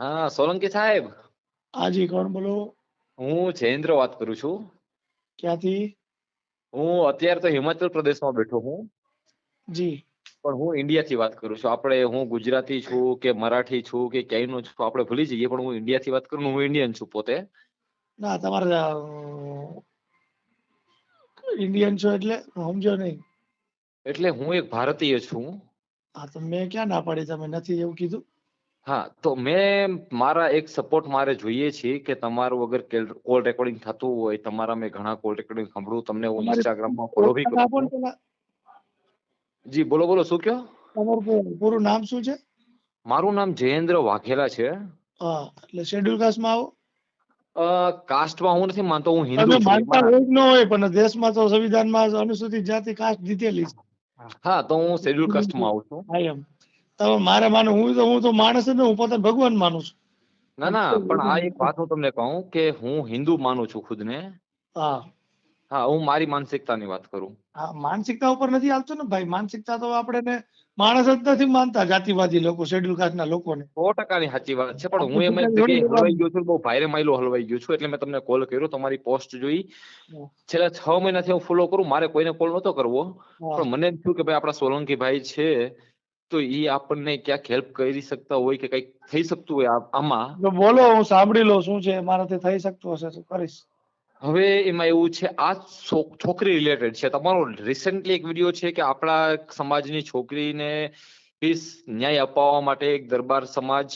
હા સોલંકી સાહેબ. હાજી કોણ બોલો? હું જયેન્દ્ર વાત કરું છું. ક્યાંથી? હું અત્યારે તો હિમાચલ પ્રદેશમાં બેઠો હું. જી. પણ હું ઇન્ડિયાથી વાત કરું છું. આપણે હું ગુજરાતી છું કે મરાઠી છું કે ક્યાંયનો છું આપણે ભૂલી જઈએ પણ હું ઇન્ડિયાથી વાત કરું હું ઇન્ડિયન છું પોતે. ના તમારે ઇન્ડિયન છો એટલે સમજો નહીં. એટલે હું એક ભારતીય છું. હા તો મેં ક્યાં ના પાડી તમે? નથી એવું કીધું? હા તો મેં મારા એક સપોર્ટ મારે જોઈએ છે કે તમારું અગર કોલ રેકોર્ડિંગ થતું હોય તમારા મેં ઘણા કોલ રેકોર્ડિંગ સાંભળું તમને હું તમારી ઇન્સ્ટાગ્રામમાં ફોલો બી ઓળખાણ આપો કરું ને છું. પેલા જી બોલો બોલો શું તમારું પૂરું- પૂરું નામ શું છે? મારું નામ જયેન્દ્ર વાઘેલા છે. હા એટલે શેડ્યુલ કાસ્ટમાં આવો. અ કાસ્ટમાં હું નથી માનતો હું તમે હિન્દુ છું માનતા મારા- હોય કે ન હોય પણ દેશમાં તો સંવિધાનમાં અનુસૂચિત જાતિ કાસ્ટ દીધેલી છે. હા તો હું શેડ્યુલ કાસ્ટમાં આવું છું. હા એમ તમે મારે માનો હું તો હું તો માણસ જ હું પોતે ભગવાન માનું છું. ના ના પણ આ એક વાત હું તમને કહું કે હું હિન્દુ માનું છું ખુદને. હા. હા હું મારી માનસિકતાની વાત કરું. હા માનસિકતા ઉપર નથી આવતો ને ભાઈ? માનસિકતા તો આપણે માણસ જ નથી માનતા જાતિવાદી લોકો શેડ્યુલ કાસ્ટના લોકોને. સો ટકાની સાચી વાત છે પણ હું એમ પોતાની હલવાઈ ગયો છું બહુ ભાઈરે માયલો હલવાઈ ગયો છું એટલે મેં તમને કોલ કર્યો તમારી પોસ્ટ જોઈ. છેલ્લા છ મહિનાથી હું ફોલો કરું મારે કોઈને કોલ નતો કરવો પણ મને એમ થયું કે ભાઈ આપણા સોલંકી ભાઈ છે તો એ આપણને ક્યાંક હેલ્પ કરી શકતા હોય કે કંઈક થઈ શકતું હોય આમાં? બોલો હું સાંભળી લઉં શું છે મારાથી થઈ શકતું હશે તો કરીશ. હવે એમાં એવું છે આ છોકરી રિલેટેડ છે. તમારો રિસેન્ટલી એક વીડિયો છે કે આપણા સમાજની છોકરીને પીસ ન્યાય અપાવવા માટે એક દરબાર સમાજ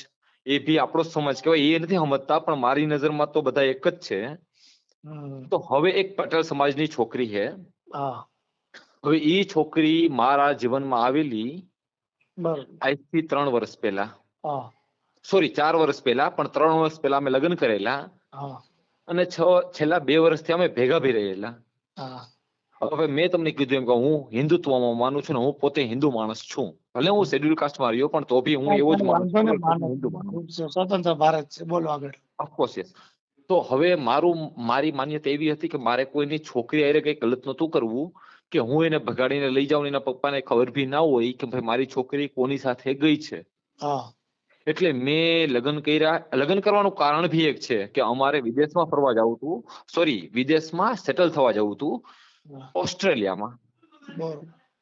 એ બી આપણો સમાજ કહેવાય. એ નથી સમજતા પણ મારી નજરમાં તો બધા એક જ છે. તો હવે એક પટેલ સમાજની છોકરી છે. હવે એ છોકરી મારા જીવનમાં આવેલી આજથી ત્રણ વર્ષ પહેલા. સોરી ચાર વર્ષ પહેલા પણ ત્રણ વર્ષ પહેલા અમે લગ્ન કરેલા. અને છ છેલ્લા બે વર્ષથી અમે ભેગા ભી રહેલા. હવે મેં તમને કીધું એમ કે હું હિન્દુત્વમાં માનું છું ને હું પોતે હિન્દુ માણસ છું. ભલે હું શેડ્યુલ કાસ્ટમાં રહ્યો પણ તો ભી હું એવો જ માણસ હિન્દુ સ્વતંત્ર ભારત છે બોલો આગળ. ઓફકોર્સ યસ તો હવે મારું મારી માન્યતા એવી હતી કે મારે કોઈની છોકરી હારે કઈ ગલત નતું કરવું. કે હું એને ભગાડીને લઈ જાઉં એના પપ્પાને ખબર બી ના હોય કે ભાઈ મારી છોકરી કોની સાથે ગઈ છે. એટલે મેં લગ્ન કર્યા લગ્ન કરવાનું કારણ બી એક છે કે અમારે વિદેશમાં ફરવા જવું હતું. સોરી વિદેશમાં સેટલ થવા જવું હતું. ઓસ્ટ્રેલિયામાં.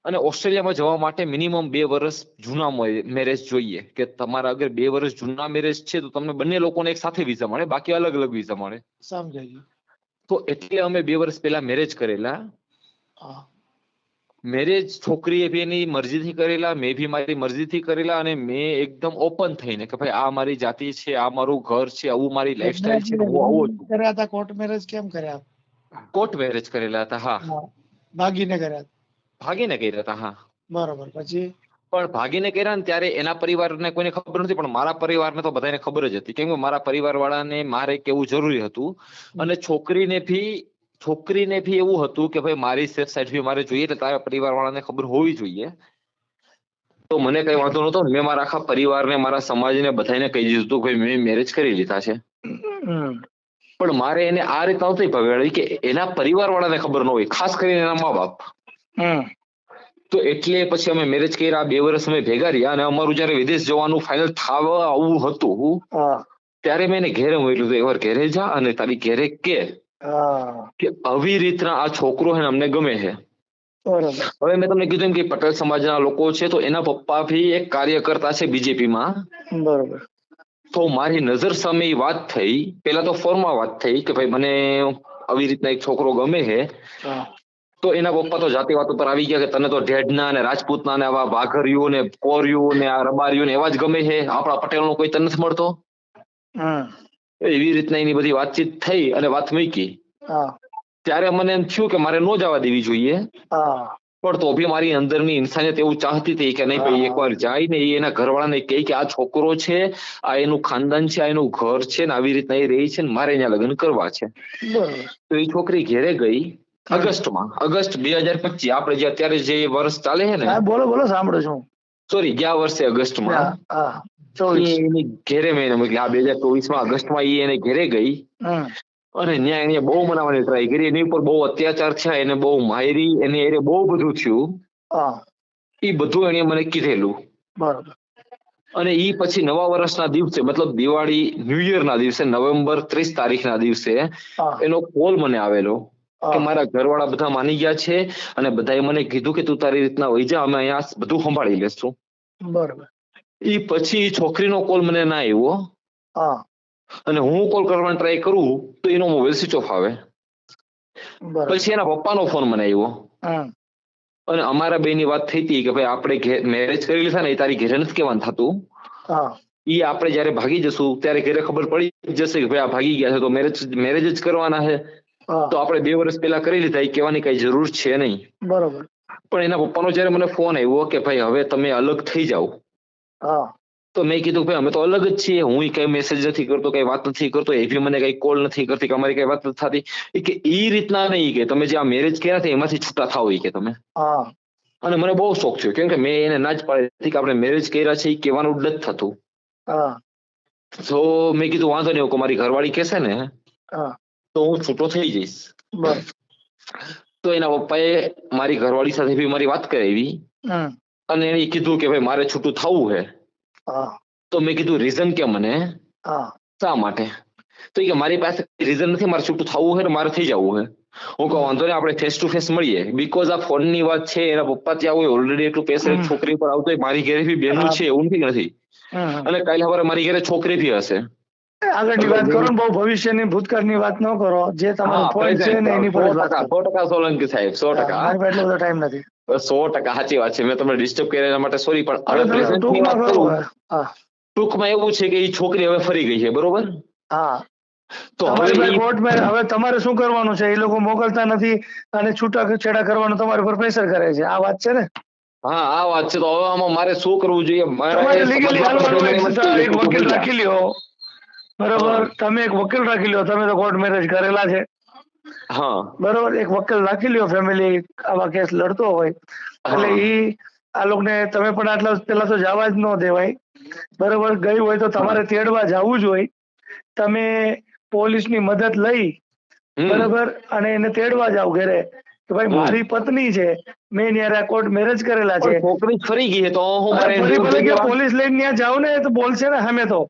અને ઓસ્ટ્રેલિયામાં જવા માટે મિનિમમ બે વર્ષ જૂના મેરેજ જોઈએ. કે તમારા અગર બે વર્ષ જૂના મેરેજ છે તો તમને બંને લોકોને એક સાથે વિઝા મળે બાકી અલગ અલગ વિઝા મળે. સમજાય તો એટલે અમે બે વર્ષ પહેલા મેરેજ કરેલા. મેરેજ છોકરીએ બી એની મરજીથી કરેલા મેં બી મારી મરજીથી કરેલા અને મેં એકદમ ઓપન થઈને કે ભાઈ આ મારી જાતિ છે આ મારું ઘર છે આવું મારી લાઈફસ્ટાઈલ છે હું આવો છું. કર્યા હતા કોર્ટ મેરેજ કેમ કર્યા? કોર્ટ મેરેજ કરેલા હતા હા. ભાગીને કર્યા? ભાગીને કર્યા હતા હા. બરોબર પછી? પણ ભાગીને કર્યા ને ત્યારે એના પરિવારને કોઈને ખબર નથી પણ મારા પરિવારને તો બધાને ખબર જ હતી. કેમ કે મારા પરિવાર વાળાને મારે કેવું જરૂરી હતું. અને છોકરીને ભી છોકરીને ભી એવું હતું કે ભાઈ મારી સેફ સાઈડ બી મારે જોઈએ એટલે તારા પરિવાર વાળાને ખબર હોવી જોઈએ. તો મને કઈ વાંધો નતો મેં મારા આખા પરિવારને મારા સમાજને બધાને કહી દીધું હતું કે ભાઈ મેં મેરેજ કરી લીધા છે. પણ મારે એને આ રીત નહોતી ભગાડી કે એના પરિવાર વાળાને ખબર ન હોય ખાસ કરીને એના મા બાપ. તો એટલે પછી અમે મેરેજ કર્યા બે વર્ષ અમે ભેગા રહ્યા અને અમારું જયારે વિદેશ જવાનું ફાઇનલ થવા આવું હતું ત્યારે મેં એને ઘેરે મોકલ્યું હતું એકવાર ઘેરે જા અને તારી ઘેરે કે. કે આવી રીતના આ છોકરો છે અમને ગમે છે. હવે મેં તમને કીધું કે પટેલ સમાજના લોકો છે તો એના પપ્પા ભી એક કાર્યકર્તા છે બીજેપીમાં. બરોબર. તો મારી નજર સામે વાત થઈ. પેલા તો ફોર્મમાં વાત થઈ કે ભાઈ મને આવી રીતના એક છોકરો ગમે છે. તો એના પપ્પા તો જાતિ વાતો પર આવી ગયા કે તને તો ઢેઢના ને રાજપૂતના ને આવા વાઘરિયો ને કોર્યું ને આ રબાર્યું ને એવા જ ગમે છે. આપણા પટેલનો કોઈ તને નથી મળતો. એવી રીતના એની બધી વાતચીત થઈ અને વાત મૂકી. ત્યારે મને એમ થયું કે મારે નો જવા દેવી જોઈએ. પણ તો બી મારી અંદરની ઇન્સાનિયત એવું ચાહતી હતી કે નહીં ભાઈ એકવાર જાય ને એના ઘરવાળાને કહે કે આ છોકરો છે આ એનું ખાનદાન છે આ એનું ઘર છે ને આવી રીતના એ રહી છે ને મારે અહીંયા લગ્ન કરવા છે. તો એ છોકરી ઘેરે ગઈ ઓગસ્ટમાં ઓગસ્ટ બે હજાર પચીસ આપણે જે અત્યારે જે વર્ષ ચાલે છે ને. બોલો બોલો સાંભળું છું. સોરી ગયા વર્ષે ઓગસ્ટમાં ઘેરે મેં આ બે હજાર ચોવીસમાં ઓગસ્ટમાં એ એને ઘેરે ગઈ. અને ન્યા એને બહુ મનાવવાની ટ્રાય કરી. એની ઉપર બહુ અત્યાચાર થયા એને બહુ મારી એને એને બહુ બધું થયું. એ બધું એને મને કીધેલું. બરાબર. અને ઈ પછી નવા વર્ષના દિવસે મતલબ દિવાળી ન્યુ યર ના દિવસે નવેમ્બર ત્રીસ તારીખના દિવસે એનો કોલ મને આવેલો કે મારા ઘરવાળા બધા માની ગયા છે અને બધાએ મને કીધું કે તું તારી રીતના વહી જા અમે અહીંયા બધું સંભાળી લેશું. બરોબર. ઈ પછી છોકરીનો કોલ મને ના આવ્યો. હા. અને હું કોલ કરવાનો ટ્રાય કરું તો એનો મોબાઈલ સ્વિચ ઓફ આવે. પછી એના પપ્પાનો ફોન મને આવ્યો અને અમારા બે ની વાત થઈ હતી કે ભાઈ આપણે મેરેજ કરી લીધા ને એ તારી ઘરે નથી કહેવાનું થતું. એ ઈ આપણે જયારે ભાગી જશું ત્યારે ઘેરે ખબર પડી જશે કે ભાઈ આ ભાગી ગયા છે તો મેરેજ મેરેજ જ કરવાના છે. તો આપણે બે વર્ષ પહેલા કરી લીધા એ કહેવાની કઈ જરૂર છે નહીં. બરોબર. પણ એના પપ્પાનો જયારે મને ફોન આવ્યો કે ભાઈ હવે તમે અલગ થઈ જાઓ. તો મેં કીધું ભાઈ અમે તો અલગ જ છીએ. હું કઈ મેસેજ નથી કરતો કઈ વાત નથી કરતો. એ બી મને કઈ કોલ નથી કરતી કે અમારી કઈ વાત નથી થતી. ઈ કે ઈ રીતના નહીં કે. તમે જે આ મેરેજ કર્યા છે એમાંથી છૂટા થાવ ઈ કે તમે. હા. અને મને બહુ શોખ થયો કેમ કે મેં એને ના જ પાડી હતી કે આપણે મેરેજ કર્યા છે એ કહેવાનું જ નથી થતું. હા. તો મેં કીધું વાંધો નહીં મારી ઘરવાળી કહેશે ને હા. તો હું છૂટો થઈ જઈશ. બરોબર તો એના પપ્પાએ મારી ઘરવાળી સાથે બી મારી વાત કરાવી. હમ. અને એને કીધું કે ભાઈ મારે છૂટું થવું છે હા. તો મેં કીધું રીઝન કે મને? શા માટે? તો કે મારી પાસે રીઝન નથી મારે છૂટું થવું ને મારે થઈ જવું હોય હું કહું વાંધો નહીં આપણે ફેસ ટુ ફેસ મળીએ. બીકોઝ આ ફોનની વાત છે એના પપ્પા ત્યાં હોય ઓલરેડી એટલું પેસે છોકરી પર આવતો હોય મારી ઘરે બી બેનું છે એવું નથી નથી. અને કાલે સવારે મારી ઘરે છોકરી બી હશે. આગળની વાત કરો બહુ ભવિષ્યની ભૂતકાળની વાત ન કરો. જે તમારો પોઈન્ટ છે ને એની પર વાત ટકા કરો. સો ટકા સોલંકી સાહેબ સો ટકા. મારી પાસે એટલો બધો ટાઈમ નથી. સો ટકા સાચી વાત છે. મેં તમને ડિસ્ટર્બ કર્યા એના માટે સોરી પણ હવે ટૂંકમાં વાત કરું ટૂંકમાં એવું છે કે એ છોકરી હવે ફરી ગઈ છે બરોબર? હા. તો હવે ઈ- હવે તમારે શું કરવાનું છે? એ લોકો મોકલતા નથી અને છૂટા છેડા કરવાનું તમારી પર પ્રેશર કરે છે. આ વાત છે ને? હા આ વાત છે. તો હવે આમાં મારે શું કરવું જોઈએ? મારે લીગલી વકીલ રાખી લ્યો. બરોબર? તમે એક વકીલ રાખી લ્યો. તમે તો કોર્ટ મેરેજ કરેલા છે. હા. બરોબર એક વકીલ રાખી લ્યો ફેમિલી આવા કેસ લડતો હોય. એટલે ઈ આ લોકોને તમે પણ આટલા પેલા તો જવા જ ન દેવાય. બરોબર ગયું હોય તો તમારે તેડવા જવું જ હોય. તમે પોલીસની મદદ લઈ બરોબર અને એને તેડવા જાવ ઘરે. કે ભાઈ મારી પત્ની છે મેં ન્યારે કોર્ટ મેરેજ કરેલા છે. છોકરી ફરી ગઈ તો હું મારે પોલીસ લઈને ત્યાં જાવ ને તો બોલશે ને હમે તો.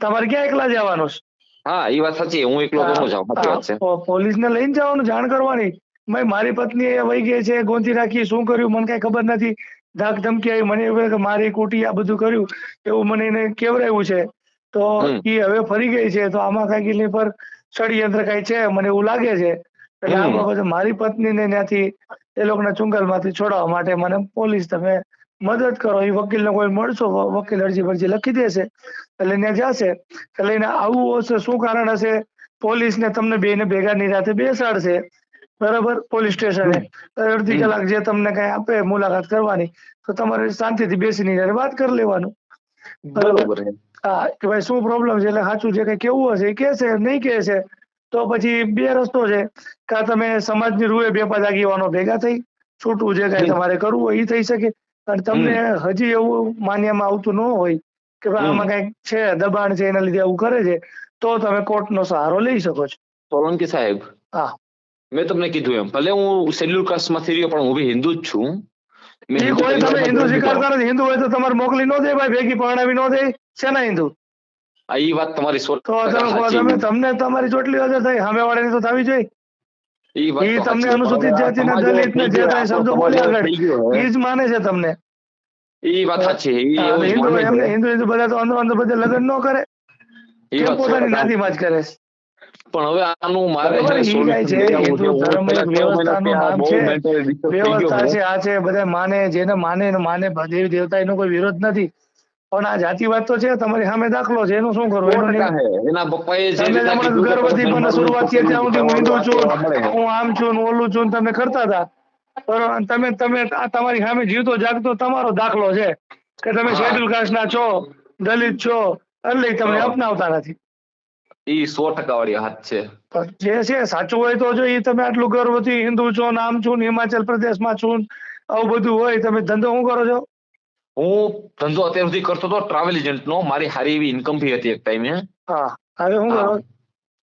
તમારે ક્યાં એકલા જવાનું છે? હા એ વાત સાચી. હું એકલો તો જાઉં સાચી વાત છે. પોલીસ ને લઈને જવાનું જાણ કરવાની. મેં મારી પત્ની એ વહી ગઈ છે ગોંધી રાખી શું કર્યું? મને કઈ ખબર નથી. ધાક ધમકી આવી. મને એવું કે મારી કુટી આ બધું કર્યું. એવું મને એને કેવરાયું છે. તો એ હવે ફરી ગઈ છે. તો આમાં કંઈક એની પર ષડયંત્ર કઈ છે? મને એવું લાગે છે. એટલે આ. બાબતે મારી પત્નીને ત્યાંથી એ લોકોના ચુંગાલમાંથી છોડાવવા માટે મને પોલીસ તમે મદદ કરો એ વકીલને કોઈ મળશો વકીલ અરજી ફરજી લખી દેશે એટલે ત્યાં જશે એટલે એને આવું હશે શું કારણ હશે? પોલીસને તમને બેને ભેગા નિરાતે બેસાડશે. બરાબર? પોલીસ સ્ટેશને. અડધી કલાક જે તમને કઈ આપે મુલાકાત કરવાની તો તમારે શાંતિથી બેસીને વાત કરી લેવાનું. બરોબર? હા કે ભાઈ શું પ્રોબ્લેમ છે? એટલે સાચું છે કે કેવું હશે એ કહેશે નહીં છે તો પછી બે રસ્તો છે. કાં તમે સમાજની રૂએ બે પાંચ આગેવાનો ભેગા થઈ છૂટવું જે કાંઈ તમારે કરવું હોય એ થઈ શકે. અને તમને હજી એવું માન્યમાં આવતું ન હોય કે આમાં કંઈક છે દબાણ છે એના લીધે આવું કરે છે તો તમે કોર્ટનો સહારો લઈ શકો છો. સોલંકી સાહેબ હા. મેં તમને કીધું એમ ભલે હું શેડ્યુલ કાસ્ટમાંથી રહ્યો પણ હું બી હિન્દુ જ છું. મેં કોઈ તમે હિન્દુ. સ્વીકારતા નથી હિન્દુ હોય તો તમારે મોકલી ન દે ભાઈ ભેગી પરણાવી ન દે. શેના હિન્દુ? આ એ વાત તમારી તો તમે તમને તમારી ચોટલી અસર થઈ સામે વાળાની તો થવી જોઈએ. તમને અનુસૂચિત જાતિના સમાજ એવો દલિત ને થઈ જે કાંઈ શબ્દો બોલ્યા આગળ. ઈ જ માને છે તમને. એ વાત સાચી હિન્દુ એમને હિન્દુ હિન્દુ બધા તો અંદર અંદર બધા લગ્ન ન કરે. એ પોતાની. નાતીમાં જ કરે છે? પણ હવે આનું મારે વ્યવસ્થા છે. આ છે બધા માને જેને માને માને દેવી દેવતા એનો કોઈ વિરોધ નથી. પણ આ જાતિવાદ તો છે તમારી સામે દાખલો છે એનું શું કરવું એનું છે. પપ્પાએ છે ગર્ભવતી પણ શરૂઆતથી ત્યાં સુધી હું હિન્દુ છું હું આમ છું ને ઓલું છું તમે કરતા હતા. પણ તમે તમે આ તમારી સામે જીવતો જાગતો તમારો દાખલો છે કે તમે શેડ્યુલ કાસ્ટ ના છો દલિત છો એટલે તમે તમને અપનાવતા નથી. ઈ સો ટકા વાળી વાત છે. જે છે સાચું હોય તો જો એ તમે આટલું ગર્વથી હિન્દુ છો ને આમ છું ને હિમાચલ પ્રદેશમાં છું ને આવું બધું હોય તમે ધંધો શું કરો છો? હું ધંધો અત્યાર સુધી કરતો હતો ટ્રાવેલ એજન્ટ નો. મારી સારી એવી ઇન્કમ ભી હતી એક ટાઈમે હા. હવે શું કરો?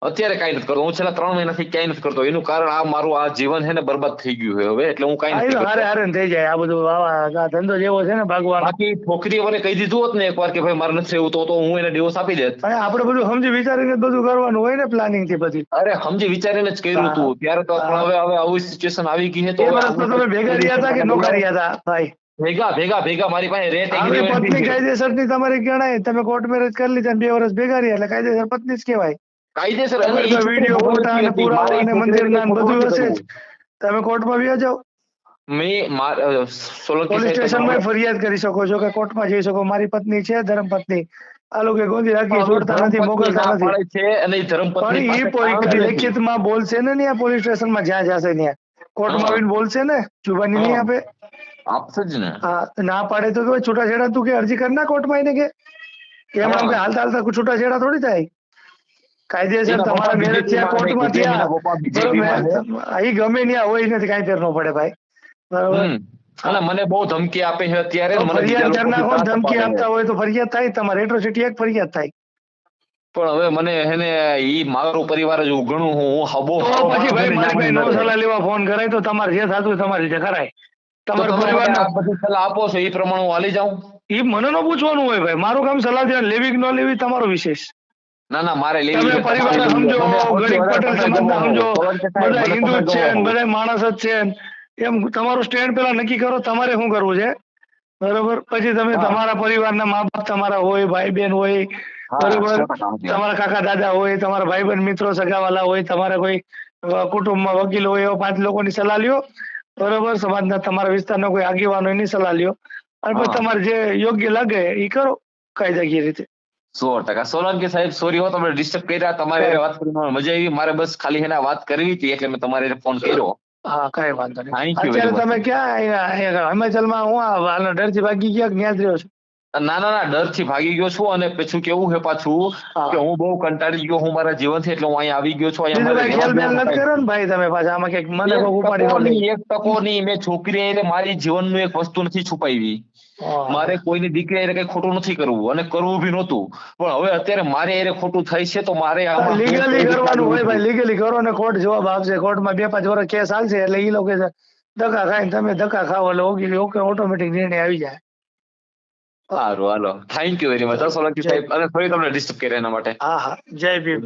અત્યારે કાંઈ નથી કરતો. હું છેલ્લા ત્રણ મહિનાથી ક્યાંય નથી કરતો. એનું કારણ આ મારું આ જીવન છે ને બરબાદ થઈ ગયું છે હવે એટલે હું કાંઈ નથી હારે હારે થઈ જાય. આ બધું આ ધંધો જેવો છે ને ભાગવાનો. બાકી છોકરીઓને કહી દીધું હોત ને એકવાર કે ભાઈ મારે નથી એવું તો હું એને ડિવોર્સ આપી દેત. અને આપણે બધું સમજી વિચારીને બધું કરવાનું હોય ને પ્લાનિંગથી પછી. અરે સમજી વિચારીને જ કર્યું. હતું ત્યારે તો પણ હવે હવે આવી સિચ્યુએશન આવી ગઈ છે તો તમે ભેગા રહ્યા હતા કે નોકરી હતા? ભાઈ. ભેગા ભેગા ભેગા મારી પાસે રેટ આપણી agreement પત્ની બી છે. કાયદેસરની તમારી ગણાય તમે કોર્ટ મેરેજ કરી લીધા ને બે વર્ષ ભેગા રહ્યા એટલે કાયદેસર પત્ની જ કહેવાય કાયદેસર અને તમારી ઈ તો છોકરી વીડિયો બહુ ફોટા અને હતી, પુરાવા મારી અને છોકરીને મંદિરના ને ખોટું બધું નથી હશે જ કરવું. તમે કોર્ટમાં વ્યા જાઓ મેં માર- અ, સોલંકી પોલીસ સાહેબ સ્ટેશનમાં તમારે- ફરિયાદ કરી શકો છો કે કોર્ટમાં જઈ શકો મારી પત્ની છે ધર્મપત્ની આ લોકો ગોંધી રાખી હવે છોડતા નથી ધર્મપત્ની મોકલતા ના નથી પાડે છે અને ઈ ધર્મપત્ની પણ એ પાસે કારણ બી નથી. લેખિતમાં બોલશે ને ત્યાં પોલીસ સ્ટેશનમાં જ્યાં જશે ત્યાં કોર્ટમાં હા. આવીને બોલશે ને જુબાની નહીં હા. આપે આપશે જ ને ના પાડે તો કેવાય છૂટાછેડા તું કે અરજી કર ના કોર્ટમાં એને કે? કે એમ આમ કે હાલતા હાલતા છૂટાછેડા થોડી થાય. કાયદેસર તમારા મેરેજ થયા કોર્ટમાં છે, થયા. એ ગમે ત્યાં હોય નથી કાંઈ ફેર ન પડે ભાઈ. બરાબર. અલા મને બહુ ધમકી આપે છે અત્યારે મને ફરિયાદ કરનાર કોણ ધમકી આપતા હોય તો ફરિયાદ થાય તમારે એટ્રોસિટી એક ફરિયાદ થાય. પણ હવે મને હેને ઈ મારો પરિવાર જ ઉગણું હું હબો પછી ભાઈ મારી મને નો સલાહ લેવા ફોન કરાય તો તમારે જે થતું તમારી જે કરાય. તમારા પરિવારનો બધી સલાહ આપો છો એ પ્રમાણે હું હાલી જાઉં. એ મને ન પૂછવાનું હોય ભાઈ. મારું કામ સલાહ દેવા લેવી કે ન લેવી તમારો વિશેષ. ના ના મારે લેવી તમે છે, પરિવાર સમજો ગરીબ પટેલ તમે સમજો. બધા હિન્દુ જ છે બધા માણસ જ છે એમ તમારું સ્ટેન્ડ પેલા નક્કી કરો તમારે શું કરવું છે? બરોબર? પછી તમે. તમારા પરિવારના મા બાપ તમારા હોય ભાઈ બહેન હોય બરોબર. તમારા કાકા દાદા હોય તમારા ભાઈ બહેન મિત્રો સગાવાલા હોય તમારા કોઈ કુટુંબમાં વકીલ હોય એવા પાંચ લોકોની સલાહ લ્યો. બરોબર? સમાજના તમારા વિસ્તારના કોઈ આગેવાનો એની સલાહ લ્યો. અને પછી તમારે જે યોગ્ય લાગે એ કરો કાયદાકીય રીતે. સો ટકા. સોલંકી સાહેબ સોરી હો તમે ડિસ્ટર્બ કર્યા. તમારે વાત કરીને મને મજા આવી. મારે બસ ખાલી એના વાત કરવી હતી એટલે મેં તમારે ફોન કર્યો. હા કઈ વાંધો નહીં. અત્યારે તમે ક્યાં હિમાચલમાં હું આ ડરથી ભાગી ગયા કે ન્યા જ રહ્યો છો? ના ના ના ડરથી ભાગી ગયો છું અને પછી કેવું છે પાછું કે હું બહુ કંટાળી ગયો હું મારા જીવનથી એટલે હું અહીંયા આવી ગયો છું ને ન એક તકો નહીં મેં છોકરી એટલે મારી જીવનનું એક વસ્તુ નથી છુપાવી. મારે કોઈની દીકરી એટલે કઈ ખોટું નથી કરવું અને કરવું બી નહોતું. પણ હવે અત્યારે મારે એને ખોટું થાય છે તો મારે લીગલી કરવાનું હોય ભાઈ લીગલી કરો ને કોર્ટ જવાબ આપશે કોર્ટમાં બે પાંચ વર્ષ કેસ આવશે એટલે એ લોકો ધક્કા ખાઈ તમે ધક્કા ખાવ એટલે ઓકે ઓટોમેટિક નિર્ણય આવી જાય. સારું હાલો. Thank you very much Solanki સાહેબ અને ફરી તમને disturb કર્યા એના માટે. હા હા. જય ભીમ.